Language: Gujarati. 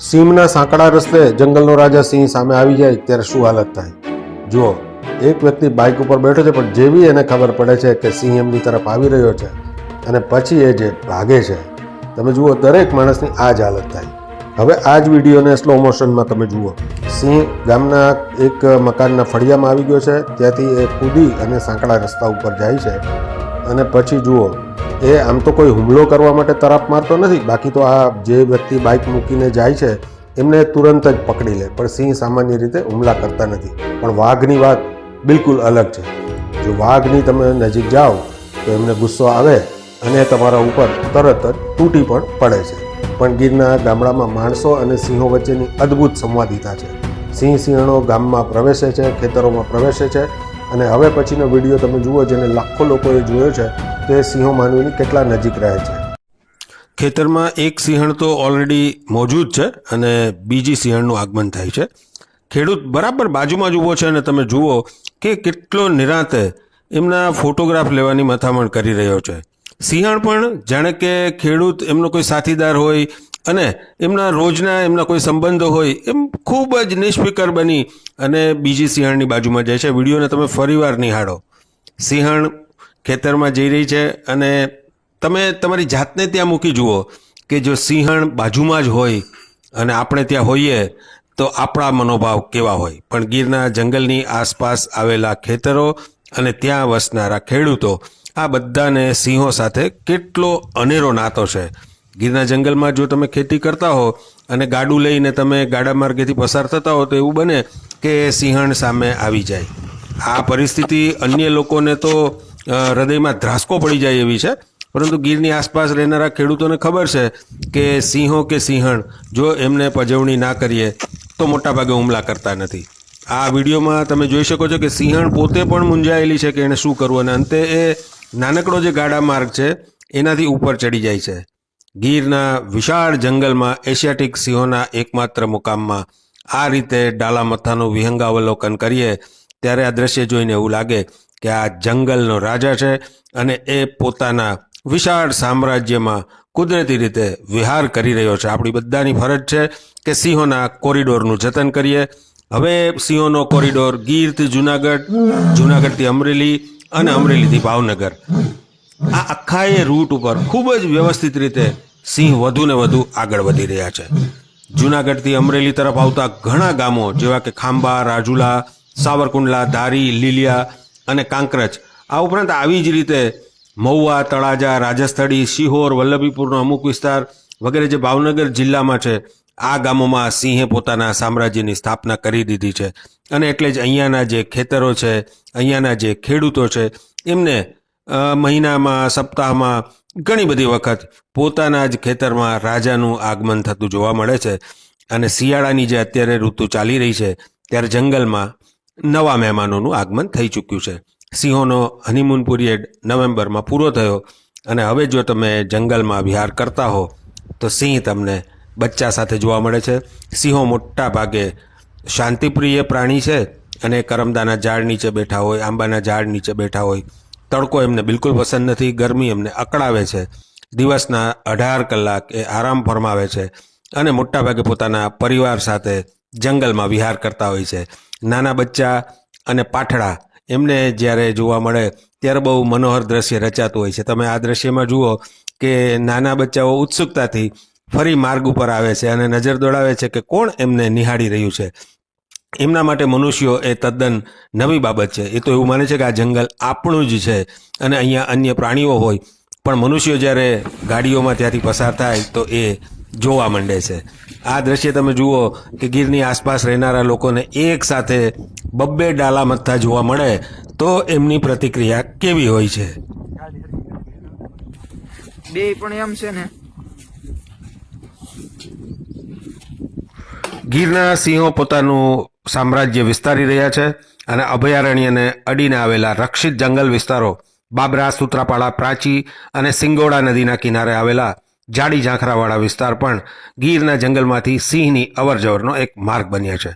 સિંહના સાંકડા રસ્તે જંગલનો રાજા સિંહ સામે આવી જાય ત્યારે શું હાલત થાય? જુઓ, એક વ્યક્તિ બાઇક ઉપર બેઠો છે, પણ જેવી એને ખબર પડે છે કે સિંહ એમની તરફ આવી રહ્યો છે અને પછી એ જે ભાગે છે, તમે જુઓ, દરેક માણસની આ જ હાલત થાય. હવે આ જ વિડીયોને સ્લો મોશનમાં તમે જુઓ. સિંહ ગામના એક મકાનના ફળિયામાં આવી ગયો છે, ત્યાંથી એ કૂદી અને સાંકડા રસ્તા ઉપર જાય છે. અને પછી જુઓ, એ આમ તો કોઈ હુમલો કરવા માટે તરાપ મારતો નથી, બાકી તો આ જે વ્યક્તિ બાઇક મૂકીને જાય છે, એમને તુરંત જ પકડી લે, પણ સિંહ સામાન્ય રીતે હુમલા કરતા નથી. પણ વાઘની વાત બિલકુલ અલગ છે. જો વાઘની તમે નજીક જાઓ, તો એમને ગુસ્સો આવે અને તમારા ઉપર તરત જ તૂટી પણ પડે છે. પણ ગીરના ગામડામાં માણસો અને સિંહો વચ્ચેની અદ્ભુત સંવાદિતા છે. સિંહ સિંહણો ગામમાં પ્રવેશે છે, ખેતરોમાં પ્રવેશે છે અને હવે પછીનો વીડિયો તમે જુઓ જેને લાખો લોકોએ જોયો છે, તે સિંહો માનવીની કેટલા નજીક રહે છે. ખેતરમાં એક સિંહણ તો ઓલરેડી મોજૂદ છે અને બીજી સિંહણનું આગમન થાય છે. ખેડૂત બરાબર બાજુમાં જ ઊભો છે અને તમે જુઓ કે કેટલો નિરાંતે એમના ફોટોગ્રાફ લેવાની મથામણ કરી રહ્યો છે. સિંહણ પણ જાણે કે ખેડૂત એમનો કોઈ સાથીદાર હોય અને એમના રોજના એમના કોઈ સંબંધો હોય, એમ ખૂબ જ નિષ્ફિકર બની અને બીજી સિંહણની બાજુમાં જાય છે. વિડીયોને તમે ફરીવાર નિહાળો. સિંહણ ખેતરમાં જઈ રહી છે અને તમે તમારી જાતને ત્યાં મૂકી જુઓ કે જો સિંહણ બાજુમાં જ હોય અને આપણે ત્યાં હોઈએ તો આપણા મનોભાવ કેવા હોય. પણ ગીરના જંગલની આસપાસ આવેલા ખેતરો અને ત્યાં વસનારા ખેડૂતો આ બધાને સિંહો સાથે કેટલો અનેરો નાતો છે. ગીરના જંગલમાં જો તમે ખેતી કરતા હો અને ગાડું લઈને તમે ગાડા માર્ગેથી પસાર થતા હો તો એવું બને કે સિંહણ સામે આવી જાય. આ પરિસ્થિતિ અન્ય લોકોને તો હૃદયમાં ધ્રાસકો પડી જાય એવી છે. પરંતુ ગીરની આસપાસ રહેનારા ખેડૂતોને ખબર છે કે સિંહો કે સિંહણ જો એમને પજવણી ના કરીએ તો મોટાભાગે હુમલા કરતા નથી. આ વિડીયોમાં તમે જોઈ શકો છો કે સિંહણ પોતે પણ મૂંઝાયેલી છે કે એણે શું કરવું અને અંતે એ નાનકડો જે ગાડા માર્ગ છે, એનાથી ઉપર ચડી જાય છે. ગીરના વિશાળ જંગલમાં એશિયાટિક સિંહોના એકમાત્ર મુકામમાં આ રીતે ડાલા મથાનું વિહંગાવલોકન કરીએ, ત્યારે આ દ્રશ્ય જોઈને એવું લાગે કે આ જંગલનો રાજા છે અને એ પોતાના વિશાળ સામ્રાજ્યમાં કુદરતી રીતે વિહાર કરી રહ્યો છે. આપણી બધાની ફરજ છે કે સિંહોના કોરિડોરનું જતન કરીએ. હવે સિંહોનો કોરિડોર ગીરથી જુનાગઢ, જુનાગઢથી અમરેલી અને અમરેલીથી ભાવનગર. આ આખા એ રૂટ ઉપર ખૂબ જ વ્યવસ્થિત રીતે સિંહ વધુ ને વધુ આગળ વધી રહ્યા છે. જુનાગઢથી અમરેલી તરફ આવતા ઘણા ગામો જેવા કે ખાંબા રાજુલા, સાવરકુંડલા, ધારી, લીલિયા અને કાંકરજ, આ ઉપરાંત આવી જ રીતે મહુવા, તળાજા, રાજસ્થળી, શિહોર, વલ્લભીપુરનો અમુક વિસ્તાર વગેરે જે ભાવનગર જિલ્લામાં છે, આ ગામોમાં સિંહે પોતાના સામ્રાજ્યની સ્થાપના કરી દીધી છે. અને એટલે જ અહીંયાના જે ખેતરો છે, અહીંયાના જે ખેડૂતો છે, એમને મહિનામાં, સપ્તાહમાં ઘણી બધી વખત પોતાના જ ખેતરમાં રાજાનું આગમન થતું જોવા મળે છે અને શિયાળાની જે અત્યારે ઋતુ ચાલી રહી છે, ત્યારે જંગલમાં નવા મહેમાનોનું આગમન થઈ ચૂક્યું છે. સિંહોનો હનીમૂન પીરિયડ નવેમ્બરમાં પૂરો થયો અને હવે જો તમે જંગલમાં વિહાર કરતા હો, તો સિંહ તમને બચ્ચા સાથે જોવા મળે છે. સિંહો મોટા ભાગે શાંતિપ્રિય પ્રાણી છે અને કરમદાના ઝાડ નીચે બેઠા હોય, આંબાના ઝાડ નીચે બેઠા હોય તડકો એમને બિલકુલ પસંદ નથી, ગરમી એમને અકળાવે છે. દિવસના અઢાર કલાક એ આરામ ફરમાવે છે અને મોટાભાગે પોતાના પરિવાર સાથે જંગલમાં વિહાર કરતા હોય છે. નાના બચ્ચા અને પાઠડા એમને જ્યારે જોવા મળે ત્યારે બહુ મનોહર દ્રશ્ય રચાતું હોય છે. તમે આ દ્રશ્યમાં જુઓ કે નાના બચ્ચાઓ ઉત્સુકતાથી ફરી માર્ગ ઉપર આવે છે અને નજર દોડાવે છે કે કોણ એમને નિહાળી રહ્યું છે. એમના માટે મનુષ્યો એ તદ્દન નવી બાબત છે. એ તો એવું માને છે કે આ જંગલ આપણું જ છે અને અહીંયા અન્ય પ્રાણીઓ હોય. પણ મનુષ્યો જ્યારે ગાડીઓમાં ત્યાંથી પસાર થાય તો એ જોવા માંડે છે. આ દ્રશ્ય તમે જુઓ કે ગીરની આસપાસ રહેનારા લોકોને એક સાથે બબ્બે ડાલા મથતા જોવા મળે તો એમની પ્રતિક્રિયા કેવી હોય છે. બે પણ એમ છે ને. ગીરના સિંહો પોતાનું સામ્રાજ્ય વિસ્તારી રહ્યા છે અને અભયારણ્યને અડીને આવેલા રક્ષિત જંગલ વિસ્તારો બાબરા, સુત્રાપાડા, પ્રાચી અને સિંગોડા નદીના કિનારે આવેલા જાડી ઝાંખરાવાળા વિસ્તાર પણ ગીરના જંગલમાંથી સિંહની અવરજવરનો એક માર્ગ બન્યો છે.